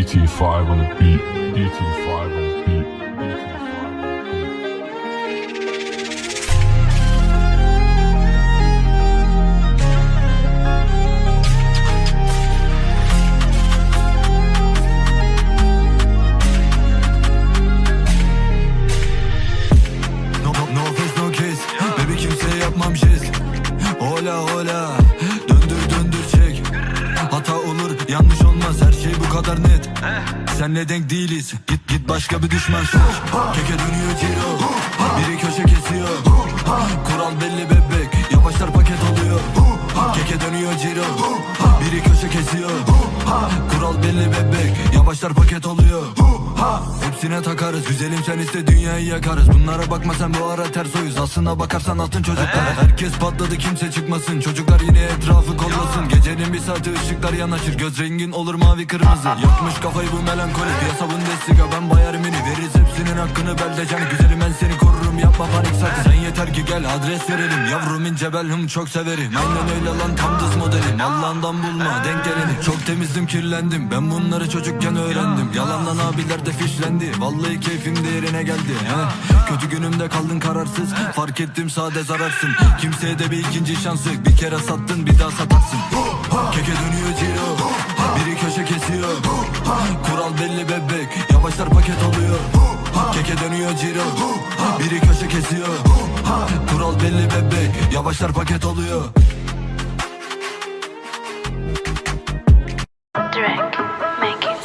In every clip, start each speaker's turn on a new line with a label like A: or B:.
A: DT5 on the beat. DT5 on the beat. DT5 on.
B: No, no, no no kimseye yapmam Hola hola kadar net. Senle denk değiliz. Git git başka bir düşman. Keke dönüyor Ciro. Biri köşe kesiyor. Kural belli bebek. Yavaşlar paket oluyor Keke dönüyor Ciro. Biri köşe kesiyor. Kural belli bebek. Yavaşlar paket oluyor. Hepsine takarız. Güzelim sen iste dünyayı yakarız. Bunlara bakma sen bu ara ters oyuz. Aslına bakarsan altın çocuklar. Herkes patladı kimse çıkmasın. Çocuklar yine etrafı kollasın Gecenin bir saati ışıklar yanaşır. Göz rengin olur mavi kırmızı. Yakmış kafayı bu melankoli. Piyasa Bundesliga ben Bayern Mini Veririz hepsinin hakkını beldecan. Güzelim ben seni korurum yapma panik sakın. Sen yeter ki gel adres verelim. Yavrum ince bel hım çok severim. Aynen öyle lan tam dız modelim. Allah'ından bulma denk geleni Çok temizdim kirlendim. Ben bunları çocukken öğrendim. Yalandan abiler de fişlendi. Vallahi keyfim de yerine geldi. He. Kötü günümde kaldın kararsız. Fark ettim sade zararsın. Kimseye de bir ikinci şansı. Bir kere sattın bir daha satarsın. Keke dönüyor Ciro. Biri köşe kesiyor. Kural belli bebek. Yavaşlar paket oluyor Keke dönüyor Ciro. Biri köşe kesiyor. Kural belli bebek. Yavaşlar paket oluyor
C: make it.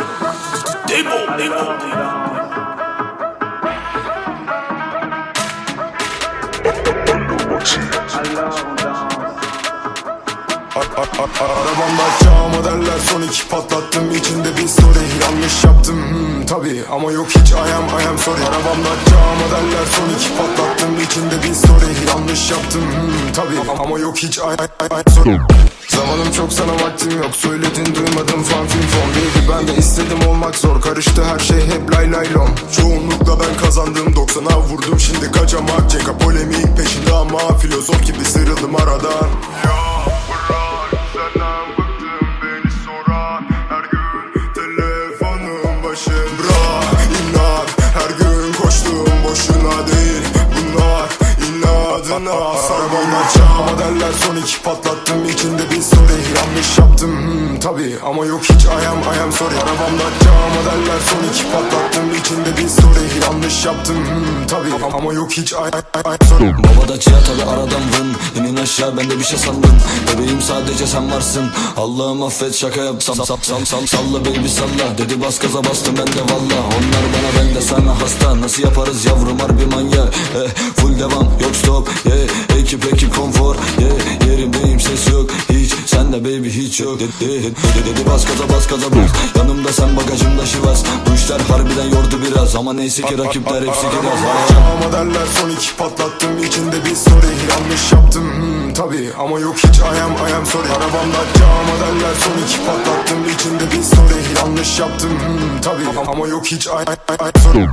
D: Arabamda çağ modeller son iki patlattım içinde bir story Yanlış yaptım. Hmm, tabi ama yok hiç I am I am sorry Arabamda çağ modeller son iki patlattım içinde bir story Yanlış yaptım. Hmm, tabi ama yok hiç I, I, sorry. Zamanım çok sana vaktim yok Söyledin duymadım fan olmak zor Karıştı her şey hep lay lay lom. Çoğunlukla ben kazandım 90'a vurdum. Şimdi kaçamak Ceka polemik peşinde ama Filozof gibi sıyrıldım aradan. Senden ama yok hiç I am I am sorry. Arabamda çağ modeller son iki patlattım. İçinde bir story Yanlış yaptım. Hmm, tabi ama yok hiç I, I, I, sorry.
B: Baba da çiğ tabi aradan vın. İnin aşağı ben de bir şey sandım. Bebeğim sadece sen varsın. Allah'ım affet şaka yap. Sal sal sal sal salla baby salla. Dedi bas gaza bastım ben de valla. Onlar bana ben de sana hasta. Nasıl yaparız yavrum harbi manyak. Eh, Full devam. Yok stop. Yeah. Ekip ekip konfor. yeah. Hiç yok. Dedi, bas gaza bas gaza bas Yanımda sen bagajımda şivas. Bu işler harbiden yordu biraz. Ama neyse ki rakipler hepsi kiraz
D: Çağ modeller son iki patlattım. İçinde bir story. Yanlış yaptım. Hmm, tabi ama yok hiç I am I am sorry. Arabamda çağ modeller son iki patlattım. İçinde bir story. Yanlış yaptım. Hmm, tabi ama yok hiç I, I sorry